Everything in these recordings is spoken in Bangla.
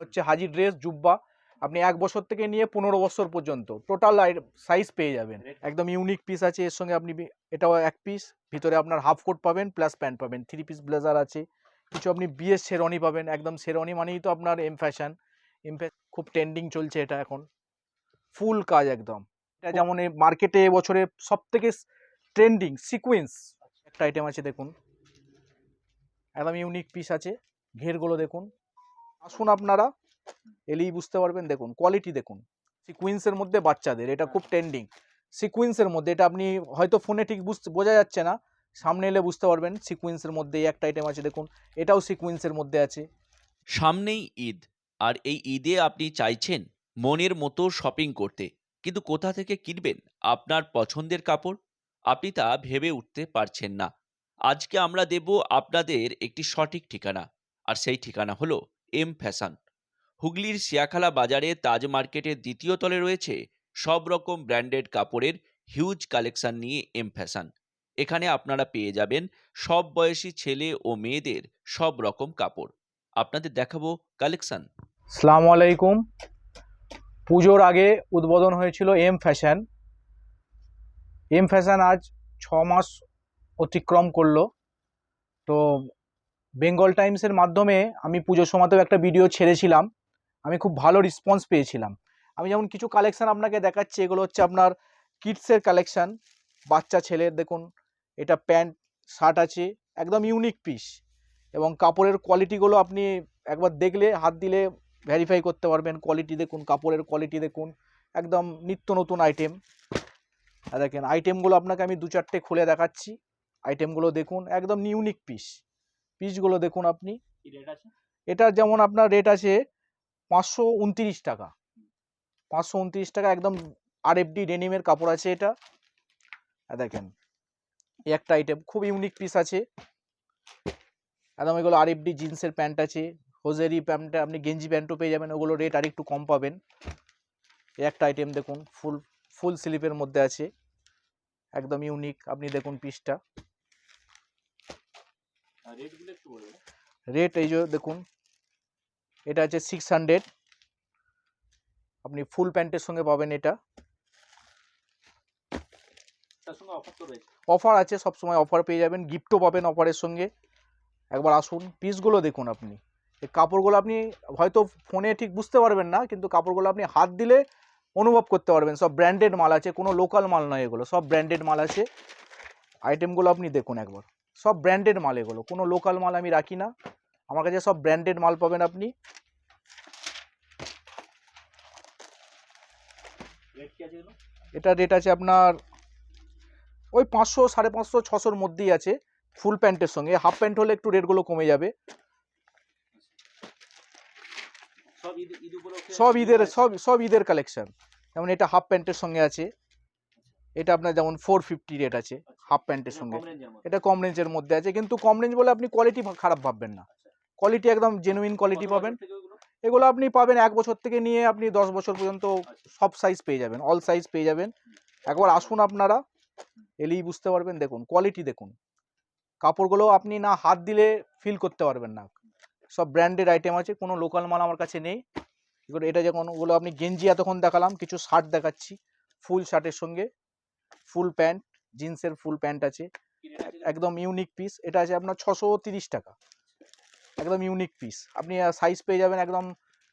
হচ্ছে হাজি ড্রেস জুব্বা আপনি এক বছর থেকে নিয়ে পনেরো বছর পর্যন্ত। টোটাল সাইজ পেয়ে যাবেন। একদম ইউনিক পিস আছে এর সঙ্গে আপনি এটাও এক পিস ভিতরে আপনার হাফ কোট পাবেন প্লাস প্যান্ট পাবেন। থ্রি পিস ব্লেজার আছে। কিছু আপনি বিয়ের শেরওয়ানি পাবেন। একদম শেরওয়ানি মানেই তো আপনার এম ফ্যাশন এম খুব ট্রেন্ডিং চলছে এটা এখন। ফুল কাজ একদম। এটা যেমন এই মার্কেটে এবছরে সব থেকে ট্রেন্ডিং সিকুয়েন্স একটা আইটেম আছে দেখুন। একদম ইউনিক পিস আছে। ঘেরগুলো দেখুন। আসুন আপনারা এলেই বুঝতে পারবেন। দেখুন কোয়ালিটি দেখুন। সিকুয়েন্সের মধ্যে বাচ্চাদের এটা খুব ট্রেন্ডিং সিকুয়েন্সের মধ্যে এটা আপনি হয়তো ফোনে ঠিক বুঝতে বোঝা যাচ্ছে না। সামনে এলে বুঝতে পারবেন সিকুয়েন্সের মধ্যে এই একটা আইটেম আছে দেখুন। এটাও সিকুয়েন্সের মধ্যে আছে। সামনেই ঈদ আর এই ঈদে আপনি চাইছেন মনের মতো শপিং করতে। কিন্তু কোথা থেকে কিনবেন? আপনার পছন্দের কাপড়? আপনি তা ভেবে উঠতে পারছেন না। আজকে আমরা দেব আপনাদের একটি সঠিক ঠিকানা আর সেই ঠিকানা হলো এম ফ্যাশন। হুগলির শিয়াখালা বাজারে তাজ মার্কেটের দ্বিতীয় তলে রয়েছে সব রকম ব্র্যান্ডেড কাপড়ের হিউজ কালেকশন নিয়ে এম ফ্যাশন। এখানে আপনারা পেয়ে যাবেন সব বয়সী ছেলে ও মেয়েদের সব রকম কাপড়। আপনাদের দেখাবো কালেকশন। সালাম আলাইকুম। পুজোর আগে উদ্বোধন হয়েছিল এম ফ্যাশন। এম ফ্যাশন আজ ছ মাস অতিক্রম করল। তো বেঙ্গল টাইমসের মাধ্যমে আমি পুজোর সময়তেও একটা ভিডিও ছেড়েছিলাম। আমি খুব ভালো রেসপন্স পেয়েছিলাম। আমি যেমন কিছু কালেকশান আপনাকে দেখাচ্ছি, এগুলো হচ্ছে আপনার কিডসের কালেকশান বাচ্চা ছেলের দেখুন, এটা প্যান্ট শার্ট আছে, একদম ইউনিক পিস এবং কাপড়ের কোয়ালিটিগুলো আপনি একবার দেখলে, হাত দিলে ভেরিফাই করতে পারবেন। কোয়ালিটি দেখুন, কাপড়ের কোয়ালিটি দেখুন, একদম নিত্য নতুন আইটেম দেখেন আইটেমগুলো আপনাকে আমি দু চারটে খুলে দেখাচ্ছি। আইটেমগুলো দেখুন, একদম ইউনিক পিস পিসগুলো দেখুন আপনি। এটা যেমন আপনার রেট আছে পাঁচশো উনতিরিশ টাকা। পাঁচশো উনত্রিশ টাকা একদম আর এফডি ডেনিমের কাপড় আছে এটা। দেখেন এই একটা আইটেম খুব ইউনিক পিস আছে। একদম এগুলো আর এফডি জিন্সের প্যান্ট আছে। হোজেরি প্যান্টটা আপনি গেঞ্জি প্যান্টও পেয়ে যাবেন ওগুলো রেট আর একটু কম পাবেন। এই একটা আইটেম দেখুন ফুল ফুল স্লিপের মধ্যে আছে। একদম ইউনিক আপনি দেখুন পিসটা রেট এই যে দেখুন এটা আছে সিক্স হান্ড্রেড আপনি ফুল প্যান্টের সঙ্গে পাবেন এটা। অফার আছে সব সময় অফার পেয়ে যাবেন। গিফটও পাবেন অফারের সঙ্গে। একবার আসুন পিসগুলো দেখুন আপনি। এই কাপড়গুলো আপনি হয়তো ফোনে ঠিক বুঝতে পারবেন না কিন্তু কাপড়গুলো আপনি হাত দিলে অনুভব করতে পারবেন। সব ব্র্যান্ডেড মাল আছে কোনো লোকাল মাল নয় এগুলো সব ব্র্যান্ডেড মাল আছে। আইটেমগুলো আপনি দেখুন একবার। সব ব্র্যান্ডেড মাল এগুলো। কোনো লোকাল মাল আমি রাখি না। আমার কাছে সব ব্র্যান্ডেড মাল পাবেন আপনি। এটা রেট আছে আপনার ওই পাঁচশো সাড়ে পাঁচশো ছশোর মধ্যেই আছে ফুল প্যান্টের সঙ্গে। হাফ প্যান্ট হলে একটু রেটগুলো কমে যাবে। সব ঈদের সব সব ঈদের কালেকশন যেমন এটা হাফ প্যান্টের সঙ্গে আছে। এটা আপনার যেমন ফোর ফিফটি রেট আছে হাফ প্যান্টের সঙ্গে। এটা কম রেঞ্জের মধ্যে আছে কিন্তু কম রেঞ্জ বলে আপনি কোয়ালিটি খারাপ ভাববেন না। কোয়ালিটি একদম জেনুইন কোয়ালিটি পাবেন। এগুলো আপনি পাবেন এক বছর থেকে নিয়ে আপনি দশ বছর পর্যন্ত সব সাইজ পেয়ে যাবেন অল সাইজ পেয়ে যাবেন। একবার আসুন আপনারা এলেই বুঝতে পারবেন। দেখুন কোয়ালিটি দেখুন। কাপড়গুলো আপনি না হাত দিলে ফিল করতে পারবেন না। সব ব্র্যান্ডেড আইটেম আছে কোনো লোকাল মাল আমার কাছে নেই। এগুলো এটা যখন ওগুলো আপনি গেঞ্জি এতক্ষণ দেখালাম কিছু শার্ট দেখাচ্ছি ফুল শার্টের সঙ্গে। ফুল প্যান্ট জিন্সের ফুল প্যান্ট আছে। একদম ইউনিক পিস। এটা আছে আপনার ছশো তিরিশ টাকা। একদম ইউনিক পিস। আপনি সাইজ পেয়ে যাবেন একদম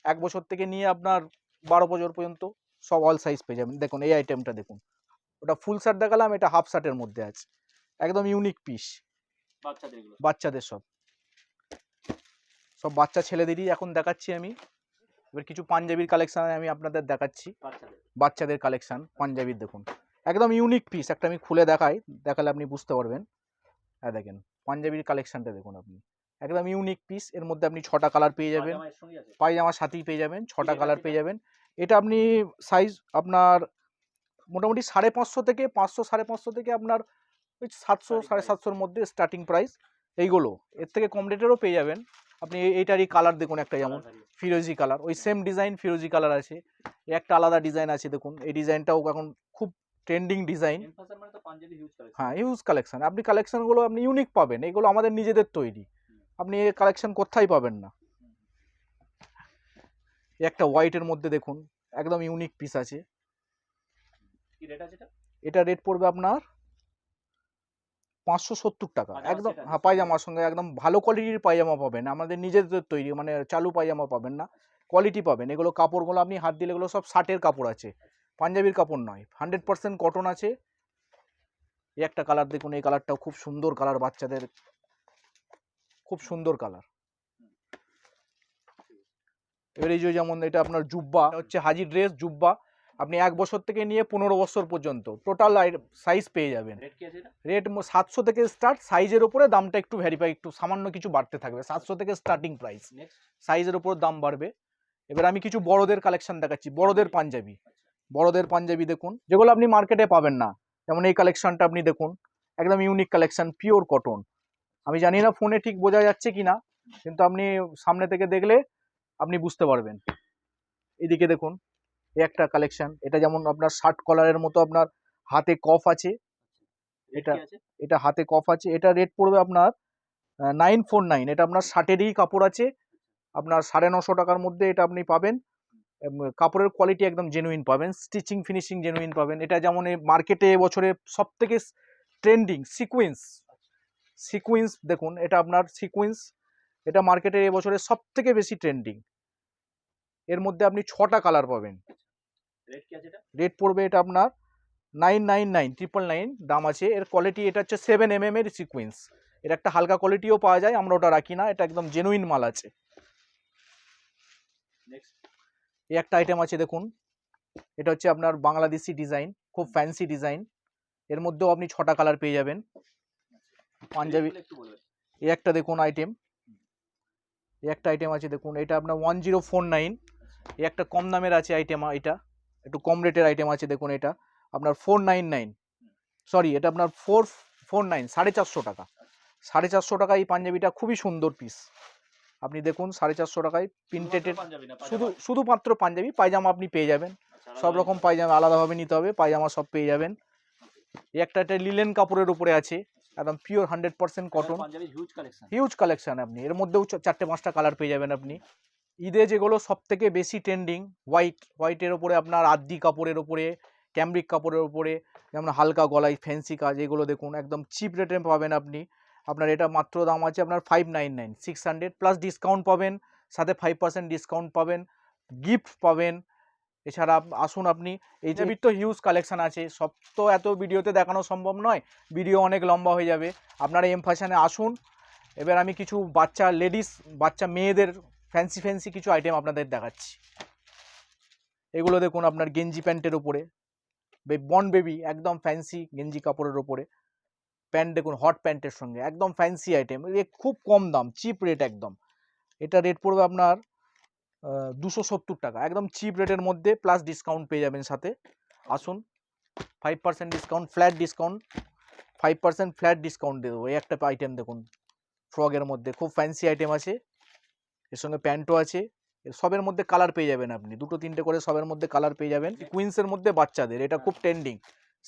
এক বছর থেকে নিয়ে আপনার বারো বছর পর্যন্ত সব অল সাইজ পেয়ে যাবেন। দেখুন এই আইটেমটা দেখুন। ওটা ফুল শার্ট দেখালাম এটা হাফ শার্টের মধ্যে আছে। একদম ইউনিক পিস বাচ্চাদের সব। সব বাচ্চা ছেলেদেরই এখন দেখাচ্ছি আমি। এবার কিছু পাঞ্জাবির কালেকশন আমি আপনাদের দেখাচ্ছি। বাচ্চাদের। কালেকশন পাঞ্জাবির দেখুন। একদম ইউনিক পিস একটা আমি খুলে দেখাই দেখালে আপনি বুঝতে পারবেন। হ্যাঁ দেখেন পাঞ্জাবির কালেকশনটা দেখুন আপনি। একদম ইউনিক পিস এর মধ্যে আপনি ছটা কালার পেয়ে যাবেন। পায়জামার সাথেই পেয়ে যাবেন ছটা কালার পেয়ে যাবেন। এটা আপনি সাইজ আপনার মোটামুটি সাড়ে পাঁচশো থেকে পাঁচশো সাড়ে পাঁচশো থেকে আপনার ওই সাতশো সাড়ে সাতশোর মধ্যে স্টার্টিং প্রাইস এইগুলো এর থেকে কম রেটেরও পেয়ে যাবেন। আপনি এইটারই কালার দেখুন একটা যেমন ফিরোজি কালার ওই সেম ডিজাইন ফিরোজি কালার আছে। একটা আলাদা ডিজাইন আছে দেখুন। এই ডিজাইনটাও এখন ট্রেন্ডিং ডিজাইন। হ্যাঁ ইউজ কালেকশন আপনি কালেকশনগুলো আপনি ইউনিক পাবেন। এগুলো আমাদের নিজেদের তৈরি। আপনি এই কালেকশন কোথায় পাবেন না। একটা হোয়াইটের মধ্যে দেখুন একদম ইউনিক পিস আছে। এটা? রেট পড়বে আপনার পাঁচশো সত্তর টাকা। একদম হ্যাঁ পায়জামার সঙ্গে একদম ভালো কোয়ালিটির পায়জামা পাবেন। আমাদের নিজেদের তৈরি মানে চালু পায়জামা পাবেন না। কোয়ালিটি পাবেন। এগুলো কাপড়গুলো আপনি হাত দিলে এগুলো সব শার্টের কাপড় আছে। পাঞ্জাবির কাপড় নয় হান্ড্রেড পার্সেন্ট কটন আছে। এই একটা কালার দেখুন এই কালারটাও খুব সুন্দর কালার বাচ্চাদের। খুব সুন্দর কালার এবার এই যে যেমন এটা আপনার জুব্বা হচ্ছে হাজি ড্রেস জুব্বা। আপনি এক বছর থেকে নিয়ে পনেরো বছর পর্যন্ত টোটাল সাইজ পেয়ে যাবেন। রেট সাতশো থেকে স্টার্ট সাইজের উপরে দামটা একটু ভ্যারিফাই একটু সামান্য কিছু বাড়তে থাকবে। সাতশো থেকে স্টার্টিং প্রাইস সাইজের উপর দাম বাড়বে। এবার আমি কিছু বড়দের কালেকশন দেখাচ্ছি। বড়দের পাঞ্জাবি। বড়দের পাঞ্জাবি দেখুন যেগুলো আপনি মার্কেটে পাবেন না। যেমন এই কালেকশনটা আপনি দেখুন একদম ইউনিক কালেকশন পিওর কটন আমি জানি না ফোনে ঠিক বোঝা যাচ্ছে কি না কিন্তু আপনি সামনে থেকে দেখলে আপনি বুঝতে পারবেন। এদিকে দেখুন এই একটা কালেকশন এটা যেমন আপনার শার্ট কলারের মতো আপনার হাতে কফ আছে। এটা- এটা হাতে কফ আছে। এটা রেট পড়বে আপনার নাইন ফোর নাইন এটা আপনার শার্টেরই কাপড় আছে। আপনার সাড়ে নশো টাকার মধ্যে এটা আপনি পাবেন। কাপড়ের কোয়ালিটি একদম জেনুইন পাবেন স্টিচিং ফিনিশিং জেনুইন পাবেন। এটা যেমন এই মার্কেটে এবছরে সব থেকে ট্রেন্ডিং সিকুয়েন্স সিকুয়েন্স দেখুন এটা আপনার সিকুয়েন্স এটা মার্কেটে এবছরে সব থেকে বেশি ট্রেন্ডিং এর মধ্যে আপনি ছটা কালার পাবেন। রেট পড়বে এটা আপনার nine nine nine triple nine দাম আছে। এর কোয়ালিটি এটা হচ্ছে সেভেন এম এম এর সিকুয়েন্স এর একটা হালকা কোয়ালিটিও পাওয়া যায় আমরা ওটা রাখি না এটা একদম জেনুইন মাল আছে। নেক্সট এই একটা আইটেম আছে দেখুন। এটা হচ্ছে আপনার বাংলাদেশি ডিজাইন খুব ফ্যান্সি ডিজাইন এর মধ্যেও আপনি ছটা কালার পেয়ে যাবেন। পাঞ্জাবি এই একটা দেখুন আইটেম এই একটা আইটেম আছে দেখুন। এটা আপনার ওয়ান জিরো ফোর নাইন এই একটা কম দামের আছে আইটেম এটা। একটু কম রেটের আইটেম আছে দেখুন এটা। আপনার ফোর নাইন নাইন সরি এটা আপনার ফোর ফোর নাইন সাড়ে চারশো টাকা। সাড়ে চারশো টাকা এই পাঞ্জাবিটা খুবই সুন্দর পিস আপনি দেখুন সাড়ে চারশো টাকায় প্রিন্টেডের শুধু শুধুমাত্র পাঞ্জাবি পায়জামা আপনি পেয়ে যাবেন। সব রকম পায়জামা আলাদাভাবে নিতে হবে পায়জামা সব পেয়ে যাবেন। এই একটা একটা লিলেন কাপড়ের উপরে আছে একদম pure hundred percent cotton huge collection আপনি। এর মধ্যেও চারটে পাঁচটা কালার পেয়ে যাবেন আপনি। ঈদে যেগুলো সব থেকে বেশি ট্রেন্ডিং হোয়াইট হোয়াইটের ওপরে আপনার আদি কাপড়ের ওপরে ক্যামব্রিক কাপড়ের ওপরে যেমন হালকা গলায় ফ্যান্সি কাজ এগুলো দেখুন একদম চিপ রেটে পাবেন আপনি। আপনার এটা মাত্র দাম আছে আপনার five nine nine six hundred plus discount পাবেন সাথে ফাইভ পার্সেন্ট ডিসকাউন্ট পাবেন গিফট পাবেন। এছাড়া আসুন আপনি এই যে তো হিউজ কালেকশান আছে সব তো এত ভিডিওতে দেখানো সম্ভব নয় ভিডিও অনেক লম্বা হয়ে যাবে। আপনারা এম ফ্যাশানে আসুন এবার আমি কিছু বাচ্চা লেডিস বাচ্চা মেয়েদের ফ্যান্সি ফ্যান্সি কিছু আইটেম আপনাদের দেখাচ্ছি। এগুলো দেখুন আপনার গেঞ্জি প্যান্টের উপরে বন বেবি একদম ফ্যান্সি গেঞ্জি কাপড়ের ওপরে প্যান্ট দেখুন, হট প্যান্টের সঙ্গে, একদম ফ্যান্সি আইটেম খুব কম দাম চিপ রেট একদম। এটা রেট পড়বে আপনার দুশো সত্তর টাকা, একদম চিপ রেটের মধ্যে প্লাস ডিসকাউন্ট পেয়ে যাবেন সাথে। আসুন five percent discount flat discount five percent flat discount দিয়ে দেবো, এই একটা আইটেম দেখুন ফ্রগের মধ্যে, খুব ফ্যান্সি আইটেম আছে, এর সঙ্গে প্যান্টও আছে সবের মধ্যে কালার পেয়ে যাবেন আপনি, দুটো তিনটে করে সবের মধ্যে কালার পেয়ে যাবেন। কুইন্সের মধ্যে বাচ্চাদের, এটা খুব ট্রেন্ডিং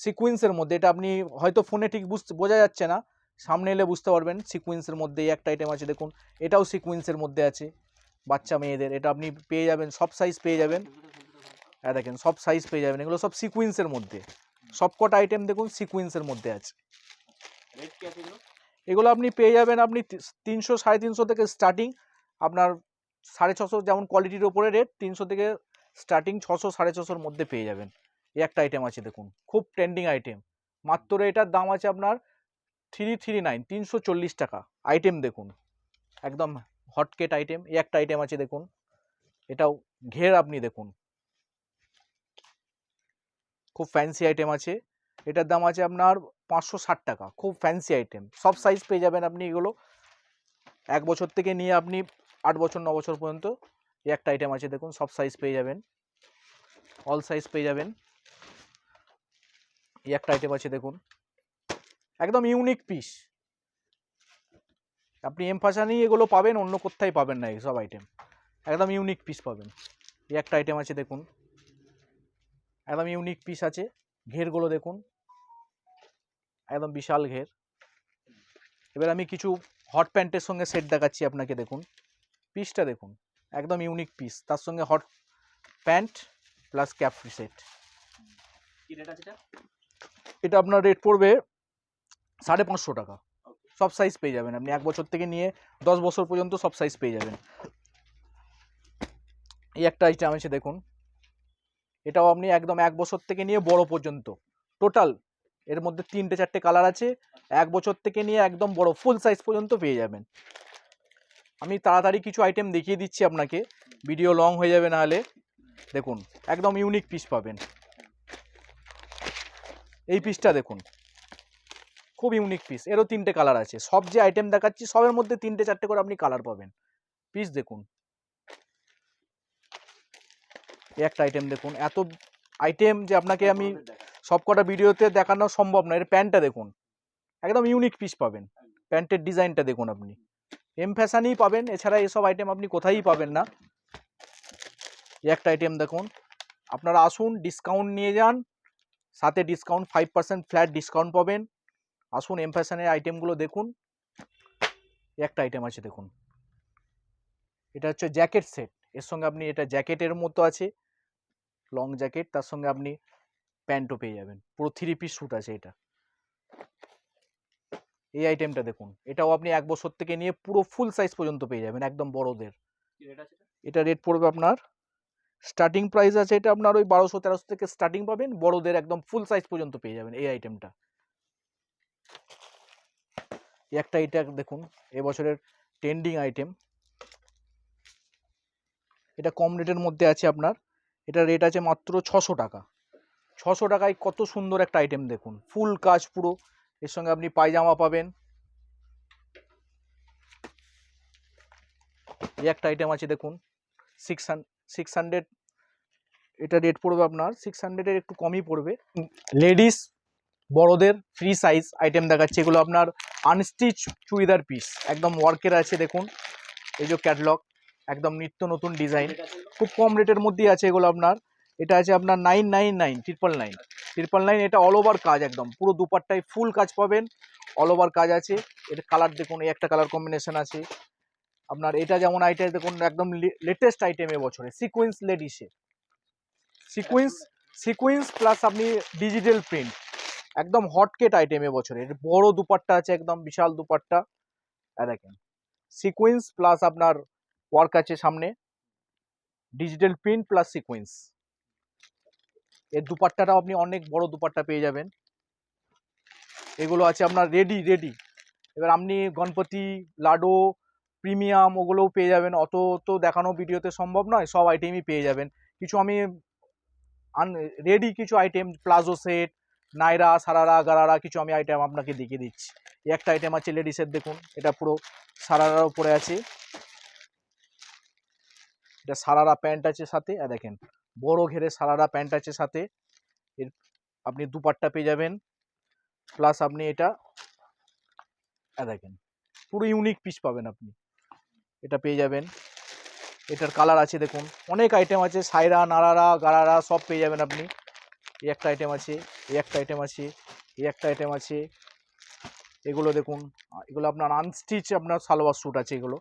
সিকুয়েন্সের মধ্যে, এটা আপনি হয়তো ফোনে ঠিক বুঝতে, বোঝা যাচ্ছে না। সামনে এলে বুঝতে পারবেন সিকুয়েন্সের মধ্যে এই একটা আইটেম আছে। দেখুন, এটাও সিকুয়েন্সের মধ্যে আছে। বাচ্চা মেয়েদের, এটা আপনি পেয়ে যাবেন, সব সাইজ পেয়ে যাবেন। হ্যাঁ দেখেন, সব সাইজ পেয়ে যাবেন। এগুলো সব সিকুয়েন্সের মধ্যে। সব কটা আইটেম দেখুন সিকুয়েন্সের মধ্যে আছে। এগুলো আপনি পেয়ে যাবেন, আপনি তিনশো, সাড়ে তিনশো থেকে স্টার্টিং আপনার সাড়ে ছশো যেমন কোয়ালিটির ওপরে রেট তিনশো থেকে স্টার্টিং ছশো, সাড়ে ছশোর মধ্যে পেয়ে যাবেন। এই একটা আইটেম আছে দেখুন, খুব ট্রেন্ডিং আইটেম মাত্র এটার দাম আছে আপনার থ্রি থ্রি নাইন তিনশো চল্লিশ টাকা। আইটেম দেখুন, একদম হটকেট আইটেম এই একটা আইটেম আছে দেখুন। এটাও ঘের আপনি দেখুন। খুব ফ্যান্সি আইটেম আছে। এটার দাম আছে আপনার পাঁচশো ষাট টাকা, খুব ফ্যান্সি আইটেম সব সাইজ পেয়ে যাবেন আপনি এগুলো। এক বছর থেকে নিয়ে আপনি আট বছর, ন বছর পর্যন্ত এই একটা আইটেম আছে দেখুন, সব সাইজ পেয়ে যাবেন। অল সাইজ পেয়ে যাবেন। এই একটা আইটেম আছে, দেখুন। একদম ইউনিক পিস আপনি এম ফাশানেই এগুলো পাবেন, অন্য কোথায় পাবেন না এইসব আইটেম একদম ইউনিক পিস পাবেন। এই একটা আইটেম আছে, দেখুন। একদম ইউনিক পিস আছে। ঘেরগুলো দেখুন। একদম বিশাল ঘের। এবার আমি কিছু হট প্যান্টের সঙ্গে সেট দেখাচ্ছি আপনাকে, দেখুন। পিসটা দেখুন। একদম ইউনিক পিস তার সঙ্গে hot pant plus cap set এটা আপনার রেট পড়বে সাড়ে পাঁচশো টাকা। সব সাইজ পেয়ে যাবেন। আপনি এক বছর থেকে নিয়ে দশ বছর পর্যন্ত সব সাইজ পেয়ে যাবেন। এই একটা আইটেম আছে দেখুন। এটাও আপনি একদম এক বছর থেকে নিয়ে বড় পর্যন্ত। টোটাল এর মধ্যে তিনটে চারটে কালার আছে। এক বছর থেকে নিয়ে একদম বড় ফুল সাইজ পর্যন্ত পেয়ে যাবেন। আমি তাড়াতাড়ি কিছু আইটেম দেখিয়ে দিচ্ছি আপনাকে। ভিডিও লং হয়ে যাবে নাহলে দেখুন একদম ইউনিক পিস পাবেন। এই পিসটা দেখুন। খুব ইউনিক পিস এরও তিনটে কালার আছে। সব যে আইটেম দেখাচ্ছি, সবের মধ্যে তিনটে চারটে করে আপনি কালার পাবেন। পিস দেখুন। একটা আইটেম দেখুন। এত আইটেম যে আপনাকে আমি সব কটা ভিডিওতে দেখানো সম্ভব না। এর প্যান্টটা দেখুন। একদম ইউনিক পিস পাবেন। প্যান্টের ডিজাইনটা দেখুন আপনি। এম ফ্যাশনেই পাবেন। এছাড়া এসব আইটেম আপনি কোথায়ই পাবেন না। একটা আইটেম দেখুন। আপনারা আসুন ডিসকাউন্ট নিয়ে যান। সাথে discount five percent flat discount পাবেন। আসুন এম ফ্যাশনের আইটেমগুলো দেখুন। একটা আইটেম আছে দেখুন। এটা হচ্ছে জ্যাকেট সেট এর সঙ্গে আপনি এটা জ্যাকেটের মতো আছে। লং জ্যাকেট তার সঙ্গে আপনি প্যান্টও পেয়ে যাবেন। পুরো থ্রি পিস শ্যুট আছে এটা। এই আইটেমটা দেখুন। এটাও আপনি এক বছর থেকে নিয়ে পুরো ফুল সাইজ পর্যন্ত পেয়ে যাবেন একদম বড়দের। এটা? রেট পড়বে আপনার স্টার্টিং প্রাইস আছে এটা আপনার ওই বারোশো, তেরোশো থেকে স্টার্টিং পাবেন, বড়দের একদম ফুল সাইজ পর্যন্ত পেয়ে যাবেন এই আইটেমটা একটা এটা দেখুন, এবছরের ট্রেন্ডিং আইটেম এটা কম রেটের মধ্যে আছে আপনার, এটা রেট আছে মাত্র ছশো টাকা। ছশো টাকায় কত সুন্দর একটা আইটেম দেখুন ফুল কাজ পুরো, এর সঙ্গে আপনি পায়জামা পাবেন। এই একটা আইটেম আছে দেখুন সিক্স সিক্স হান্ড্রেড এটা রেট পড়বে আপনার সিক্স হান্ড্রেডের একটু কমই পড়বে। লেডিস বড়দের ফ্রি সাইজ আইটেম দেখাচ্ছে। এগুলো আপনার আনস্টিচ চুড়িদার পিস একদম ওয়ার্কের আছে দেখুন। এই যে ক্যাটলগ একদম নিত্য নতুন ডিজাইন খুব কম রেটের মধ্যেই আছে এগুলো আপনার। এটা আছে আপনার nine nine nine triple nine triple nine এটা অল ওভার কাজ একদম। পুরো দুপাট্টায় ফুল কাজ পাবেন। অল ওভার কাজ আছে। এটা কালার দেখুন এই একটা কালার কম্বিনেশন আছে। আপনার এটা যেমন আইটেম দেখুন একদম লেটেস্ট আইটেম এবছরে সিকুয়েন্স লেডিসে সিকুয়েন্স সিকুয়েন্স প্লাস আপনি ডিজিটাল প্রিন্ট একদম হটকেট আইটেম এবছরে বড় দুপাট্টা আছে একদম বিশাল দুপাট্টা দেখেন। সিকুয়েন্স প্লাস আপনার ওয়ার্ক আছে সামনে ডিজিটাল প্রিন্ট প্লাস সিকুয়েন্স এর দুপাট্টাটাও আপনি অনেক বড় দুপাট্টা পেয়ে যাবেন। এগুলো আছে আপনার রেডি রেডি এবার আপনি গণপতি, লাডো প্রিমিয়াম ওগুলোও পেয়ে যাবেন। অত তো দেখানো ভিডিওতে সম্ভব নয়, সব আইটেমই পেয়ে যাবেন। কিছু আমি আন রেডি কিছু আইটেম প্লাজো সেট নাইরা সারারা গারারা কিছু আমি আইটেম আপনাকে দেখিয়ে দিচ্ছি। একটা আইটেম আছে লেডিসের দেখুন, এটা পুরো সারারার উপরে আছে। এটা সারারা প্যান্ট আছে সাথে, আর দেখেন, বড় ঘেরে সারারা প্যান্ট আছে সাথে। এর, আপনি দুপাট্টা পেয়ে যাবেন প্লাস আপনি এটা দেখেন, পুরো ইউনিক পিস পাবেন আপনি। এটা পেয়ে যাবেন। এটার কালার আছে দেখুন। অনেক আইটেম আছে, সাইরা, নারারা, গারারা, সব পেয়ে যাবেন আপনি। এই একটা আইটেম আছে, এই একটা আইটেম আছে, এই একটা আইটেম আছে। এগুলো দেখুন, এগুলো আপনার আনস্টিচ আপনার সালোয়ার স্যুট আছে এগুলো।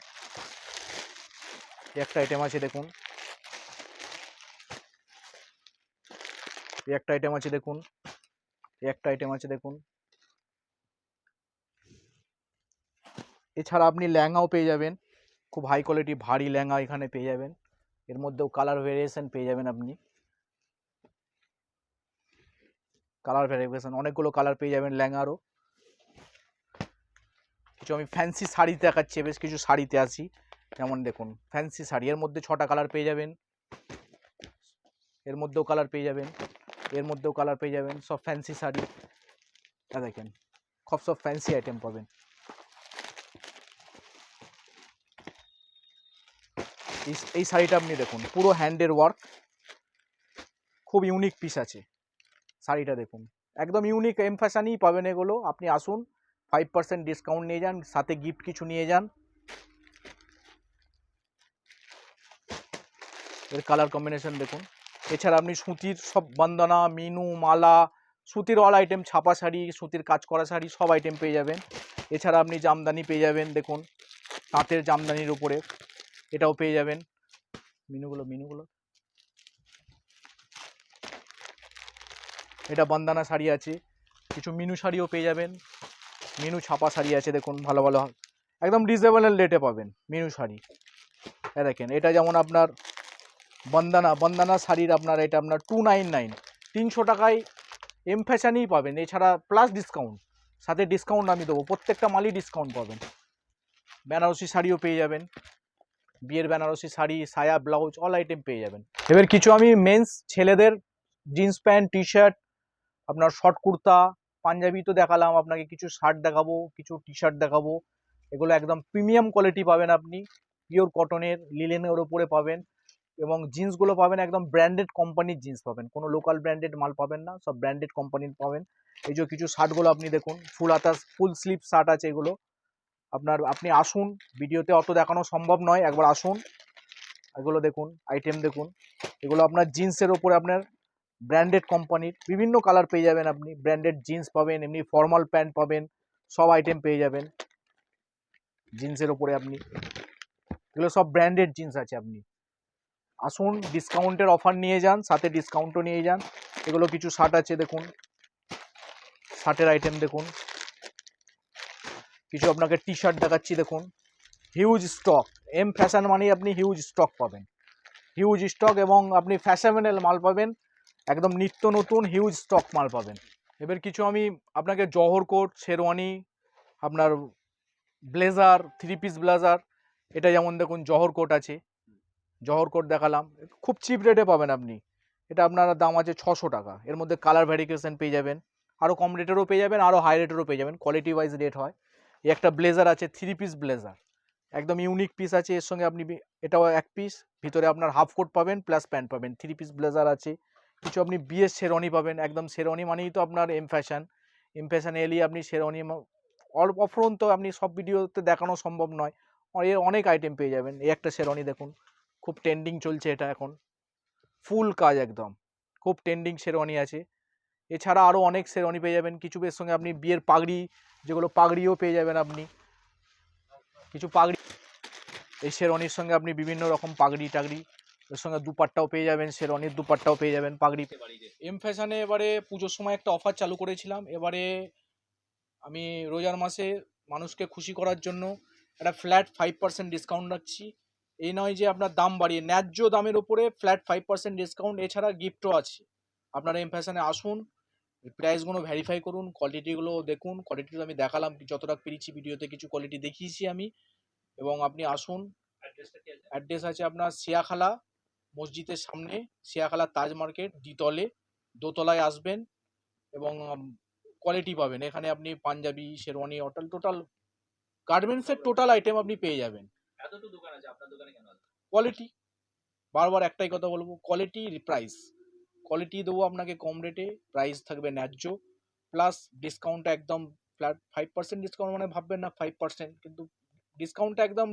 একটা আইটেম আছে দেখুন। একটা আইটেম আছে দেখুন। একটা আইটেম আছে দেখুন। এছাড়া আপনি ল্যাঙ্গাও পেয়ে যাবেন। খুব হাই কোয়ালিটি ভারী ল্যাঙ্গা এখানে পেয়ে যাবেন। এর মধ্যেও কালার ভেরিয়েশন পেয়ে যাবেন আপনি। কালার ভেরিয়েশন অনেকগুলো কালার পেয়ে যাবেন লেহেঙ্গারও। কিছু আমি ফ্যান্সি শাড়ি দেখাচ্ছি, বেশ কিছু শাড়িতে আসি যেমন দেখুন ফ্যান্সি শাড়ি, এর মধ্যে ছটা কালার পেয়ে যাবেন। এর মধ্যেও কালার পেয়ে যাবেন। এর মধ্যেও কালার পেয়ে যাবেন, সব ফ্যান্সি শাড়ি। দেখেন সব সব ফ্যান্সি আইটেম পাবেন। এই শাড়িটা আপনি দেখুন, পুরো হ্যান্ডের ওয়ার্ক খুব ইউনিক পিস আছে। শাড়িটা দেখুন, একদম ইউনিক এম ফ্যাশনই পাবেন এগুলো, আপনি আসুন ফাইভ পার্সেন্ট ডিসকাউন্ট নিয়ে যান, সাথে গিফট কিছু নিয়ে যান। এর কালার কম্বিনেশন দেখুন, এছাড়া আপনি সুতির সব বন্দনা মিনু মালা সুতির অল আইটেম ছাপা শাড়ি, সুতির কাজ করা শাড়ি, সব আইটেম পেয়ে যাবেন। এছাড়া আপনি জামদানি পেয়ে যাবেন, দেখুন, তাঁতের জামদানির উপরে। এটাও পেয়ে যাবেন। মিনুগুলো মিনুগুলো। এটা বন্দানা শাড়ি আছে। কিছু মিনু শাড়িও পেয়ে যাবেন। মিনু ছাপা শাড়ি আছে, দেখুন, ভালো ভালো একদম রিজনেবল রেটে পাবেন মিনু শাড়ি। এ দেখেন, এটা যেমন আপনার বন্দানা বন্দানা শাড়ির আপনার এটা আপনার টু নাইন নাইন তিনশো টাকায় এম ফ্যাশনেই পাবেন, এছাড়া প্লাস ডিসকাউন্ট সাথে ডিসকাউন্ট আমি দেবো, প্রত্যেকটা মালই ডিসকাউন্ট পাবেন। বেনারসি শাড়িও পেয়ে যাবেন। বিয়ের বেনারসি শাড়ি, সায়া, ব্লাউজ অল আইটেম পেয়ে যাবেন। এবার কিছু আমি মেন্স ছেলেদের জিন্স প্যান্ট টি শার্ট আপনার শর্ট কুর্তা, পাঞ্জাবি তো দেখালাম, আপনাকে কিছু শার্ট দেখাবো, কিছু টি শার্ট দেখাবো। এগুলো একদম প্রিমিয়াম কোয়ালিটি পাবেন আপনি পিওর কটনের লিলেনের ওপরে পাবেন এবং জিন্সগুলো পাবেন একদম ব্র্যান্ডেড কোম্পানির জিন্স পাবেন। কোনো লোকাল ব্র্যান্ডেড মাল পাবেন না, সব ব্র্যান্ডেড কোম্পানির পাবেন। এই যে কিছু শার্টগুলো আপনি দেখুন, ফুল হাতা ফুল স্লিপ শার্ট আছে এগুলো। আপনার, আপনি আসুন, ভিডিওতে অত দেখানো সম্ভব নয়, একবার আসুন। এগুলো দেখুন আইটেম দেখুন। এগুলো আপনার জিন্সের ওপরে আপনার ব্র্যান্ডেড কোম্পানির বিভিন্ন কালার পেয়ে যাবেন আপনি। ব্র্যান্ডেড জিন্স পাবেন, এমনি ফর্মাল প্যান্ট পাবেন, সব আইটেম পেয়ে যাবেন। জিন্সের ওপরে আপনি। এগুলো সব ব্র্যান্ডেড জিন্স আছে আপনি। আসুন ডিসকাউন্টের অফার নিয়ে যান, সাথে ডিসকাউন্টও নিয়ে যান। এগুলো কিছু শার্ট আছে, দেখুন। শার্টের আইটেম দেখুন। কিছু আপনাকে টি শার্ট দেখাচ্ছি, দেখুন। হিউজ স্টক এম ফ্যাশন মানেই আপনি হিউজ স্টক পাবেন। হিউজ স্টক এবং আপনি ফ্যাশনেবল মাল পাবেন। একদম নিত্য নতুন হিউজ স্টক মাল পাবেন। এবার কিছু আমি আপনাকে জহর কোট, শেরওয়ানি, আপনার ব্লেজার থ্রি পিস ব্লেজার এটা যেমন দেখুন জহর কোট আছে। জহর কোট দেখালাম। খুব চিপ রেটে পাবেন আপনি। এটা আপনার দাম আছে ছশো টাকা। এর মধ্যে কালার ভ্যারিকেশন পেয়ে যাবেন। আরও কম রেটেরও পেয়ে যাবেন আরও হাই রেটেরও পেয়ে যাবেন। কোয়ালিটি ওয়াইজ রেট হয়। একটা ব্লেজার আছে থ্রি পিস ব্লেজার একদম ইউনিক পিস আছে, এর সঙ্গে আপনি এটাও এক পিস ভিতরে আপনার হাফ কোট পাবেন প্লাস প্যান্ট পাবেন। থ্রি পিস ব্লেজার আছে। কিছু আপনি বিয়ের শেরওয়ানি পাবেন, একদম শেরওয়ানি মানেই তো আপনার এম ফ্যাশন এম ফ্যাশনে এলেই আপনি শেরওয়ানি অল্প অফরন্ত আপনি সব ভিডিওতে দেখানো সম্ভব নয়। এর অনেক আইটেম পেয়ে যাবেন। এই একটা শেরওয়ানি দেখুন, খুব ট্রেন্ডিং চলছে এটা এখন। ফুল কাজ একদম। খুব ট্রেন্ডিং শেরওয়ানি আছে। এছাড়া আরও অনেক শেরওয়ানি পেয়ে যাবেন। কিছু এর সঙ্গে আপনি বিয়ের পাগড়ি, যেগুলো পাগড়িও পেয়ে যাবেন আপনি। কিছু পাগড়ি, এই শেরওয়ানির সঙ্গে আপনি বিভিন্ন রকম পাগড়ি টাগড়ি, এর সঙ্গে দুপাট্টাও পেয়ে যাবেন শেরওয়ানির দুপাট্টাও পেয়ে যাবেন পাগড়ি এম ফ্যাশনে এবারে পুজোর সময় একটা অফার চালু করেছিলাম। এবারে আমি রোজার মাসে মানুষকে খুশি করার জন্য একটা ফ্ল্যাট ফাইভ পার্সেন্ট ডিসকাউন্ট রাখছি। এই নয় যে আপনার দাম বাড়িয়ে, ন্যায্য দামের উপরে ফ্ল্যাট ফাইভ পার্সেন্ট ডিসকাউন্ট এছাড়া গিফটও আছে। আপনারা এম ফ্যাশনে আসুন প্রাইসগুলো ভেরিফাই করুন কোয়ালিটিগুলো দেখুন কোয়ালিটিগুলো আমি দেখালাম যতটা পেরেছি ভিডিওতে কিছু কোয়ালিটি দেখিয়েছি আমি। এবং আপনি আসুন অ্যাড্রেস আছে আপনার সিয়াখালা মসজিদের সামনে সিয়াখালা তাজ মার্কেট দ্বিতলে দোতলায় আসবেন এবং কোয়ালিটি পাবেন। এখানে আপনি পাঞ্জাবি শেরওয়ানি অটাল টোটাল গার্মেন্টসের টোটাল আইটেম আপনি পেয়ে যাবেন। কোয়ালিটি বারবার একটাই কথা বলব কোয়ালিটি প্রাইস কোয়ালিটি দেবো আপনাকে কম রেটে প্রাইস থাকবে ন্যায্য প্লাস ডিসকাউন্ট একদম ফ্ল্যাট ফাইভ পার্সেন্ট ডিসকাউন্ট মানে ভাববেন না ফাইভ পার্সেন্ট কিন্তু ডিসকাউন্টটা একদম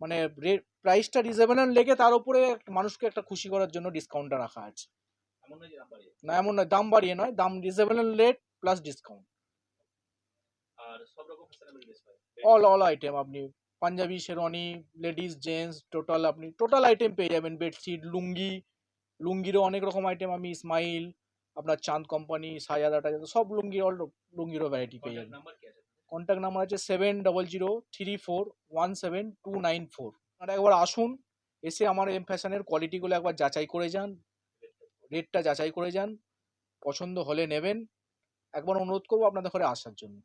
মানে রেট প্রাইসটা রিজনেবল লেগে তার উপরে মানুষকে একটা খুশি করার জন্য ডিসকাউন্টটা রাখা আছে। না এমন নয় দাম বাড়িয়ে নয় দাম reasonable rate plus discount all all item আপনি panjabi sherwani ladies gents total আপনি টোটাল আইটেম পেয়ে যাবেন বেডশিট লুঙ্গি লুঙ্গিরও অনেক রকম আইটেম আমি স্মাইল আপনার চাঁদ কোম্পানি সাজাদা টাজাদা সব লুঙ্গি অল লুঙ্গিরও ভ্যারাইটি পেয়ে যাবেন। কন্ট্যাক্ট নাম্বার আছে? Seven double zero three four one seven two nine four আপনারা একবার আসুন এসে আমার এম ফ্যাশনের কোয়ালিটিগুলো একবার যাচাই করে যান রেটটা যাচাই করে যান পছন্দ হলে নেবেন। একবার অনুরোধ করব আপনাদের ঘরে আসার জন্য।